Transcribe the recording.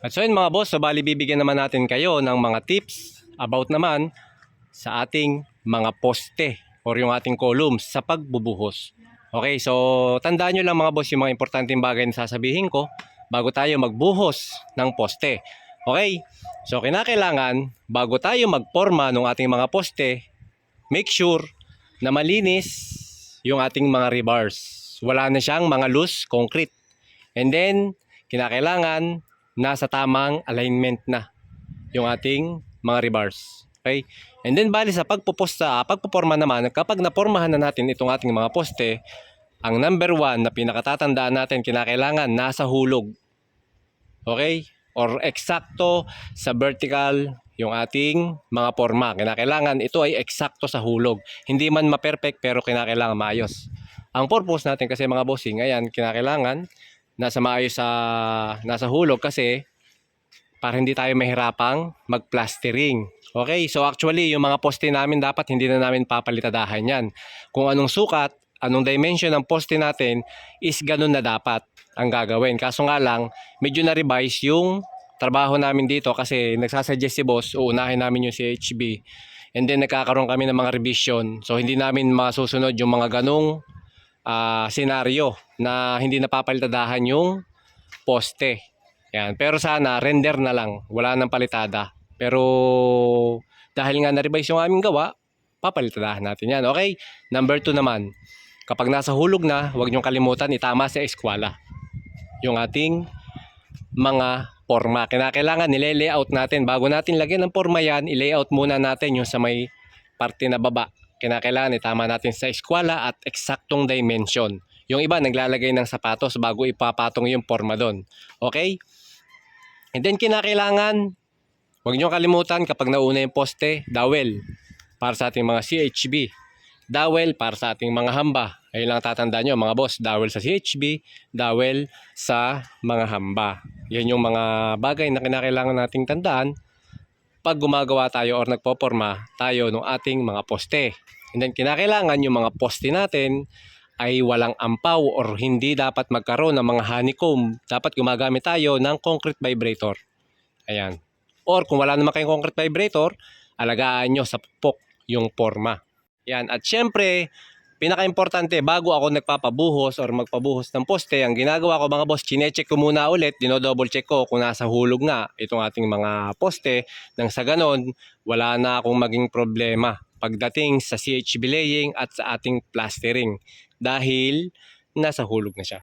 At so yun mga boss, so bali bibigyan naman natin kayo ng mga tips about naman sa ating mga poste or yung ating columns sa pagbubuhos. Okay, so tandaan nyo lang mga boss yung mga importanteng bagay na sasabihin ko bago tayo magbuhos ng poste. Okay, so kinakailangan bago tayo magporma ng ating mga poste, make sure na malinis yung ating mga rebars. Wala na siyang mga loose concrete. And then, kinakailangan nasa tamang alignment na yung ating mga rebars. Okay? And then bali sa pagpuposta, pagpuporma naman, kapag napormahan na natin itong ating mga poste, ang number one na pinakatatandaan natin kinakailangan nasa hulog. Okay? Or eksakto sa vertical yung ating mga porma. Kinakailangan ito ay eksakto sa hulog. Hindi man ma-perfect pero kinakailangan maayos. Ang purpose natin kasi mga bossing, ayan, kinakailangan nasa maayos sa nasa hulog kasi para hindi tayo mahirapang mag-plastering. Okay, so actually yung mga poste namin dapat hindi na namin papalitadahan yan. Kung anong sukat, anong dimension ng poste natin is ganun na dapat ang gagawin. Kaso nga lang, medyo na-revise yung trabaho namin dito kasi nagsasuggest si boss, uunahin namin yung CHB. And then nagkakaroon kami ng mga revision. So hindi namin masusunod yung mga ganong ah, senaryo na hindi napapalitadahan yung poste. Yan. Pero sana render na lang, wala nang palitada. Pero dahil nga na-revise yung aming gawa, papalitadahan natin yan. Okay? Number two naman, kapag nasa hulog na, huwag niyong kalimutan itama sa eskwala. Yung ating mga forma. Kinakailangan nile-layout natin. Bago natin lagyan ng forma yan, i-layout muna natin yung sa may parte na baba. Kinakailangan itama natin sa eskwala at eksaktong dimension. Yung iba naglalagay ng sapatos bago ipapatong yung forma doon. Okay? And then kinakailangan, huwag nyo kalimutan kapag nauna yung poste, dowel para sa ating mga CHB. Dowel para sa ating mga hamba. Ayun lang tatandaan nyo mga boss, dowel sa CHB, dowel sa mga hamba. Yan yung mga bagay na kinakailangan nating tandaan pag gumagawa tayo or nagpoporma tayo ng ating mga poste. And then kinakailangan yung mga poste natin ay walang ampaw or hindi dapat magkaroon ng mga honeycomb. Dapat gumagamit tayo ng concrete vibrator. Ayan. Or kung wala naman kayong concrete vibrator, alagaan nyo sa pupok yung forma. Yan. At syempre, pinaka-importante, bago ako nagpapabuhos or magpabuhos ng poste, ang ginagawa ko mga boss, chinecheck ko muna ulit, dinodouble check ko kung nasa hulog nga itong ating mga poste, nang sa ganon, wala na akong maging problema pagdating sa CHB laying at sa ating plastering dahil nasa hulog na siya.